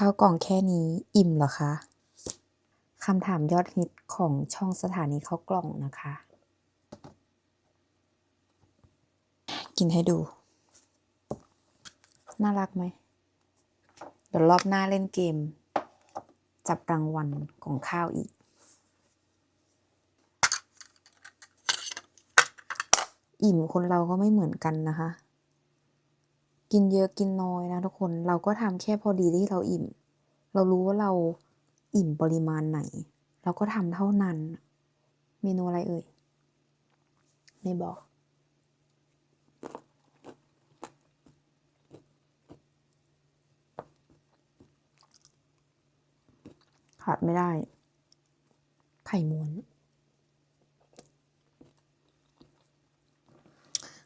ข้าวกล่องแค่นี้อิ่มเหรอคะคำถามยอดฮิตของช่องสถานีข้าวกล่องนะคะ กินให้ดู น่ารักไหม เดี๋ยวรอบหน้าเล่นเกม จับรางวัลของข้าวอีก อิ่มคนเราก็ไม่เหมือนกันนะคะ กินเยอะกินน้อยนะทุกคนเราก็ทำแค่พอดีที่เราอิ่ม เรารู้ว่าเราอิ่มปริมาณไหน เราก็ทำเท่านั้น เมนูอะไรเอ่ย ไม่บอก ขาดไม่ได้ ไข่ม้วน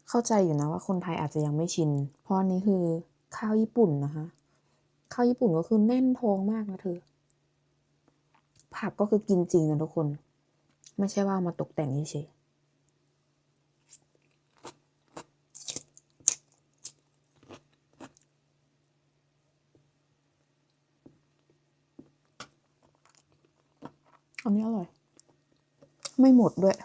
เข้าใจอยู่นะว่าคนไทยอาจจะยังไม่ชิน เพราะนี้คือข้าวญี่ปุ่นนะคะ ข้าวญี่ปุ่นก็คือแน่นท้องมากนะเธอ ผักก็คือกินจริงนะทุกคน ไม่ใช่ว่าเอามาตกแต่งเฉยๆอันนี้อร่อย ไม่หมดด้วย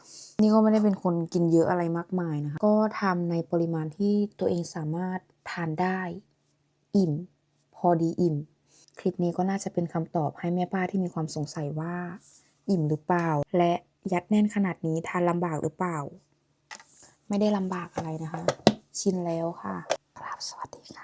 นี่ก็ไม่ได้เป็นคนกินเยอะอะไรมากมายนะคะ ก็ทำในปริมาณที่ตัวเองสามารถทานได้ อิ่ม พอดีอิ่ม คลิปนี้ก็น่าจะเป็นคำตอบให้แม่ป้าที่มีความสงสัยว่า อิ่มหรือเปล่า และยัดแน่นขนาดนี้ทานลำบากหรือเปล่า ไม่ได้ลำบากอะไรนะคะ ชินแล้วค่ะ ครับสวัสดีค่ะ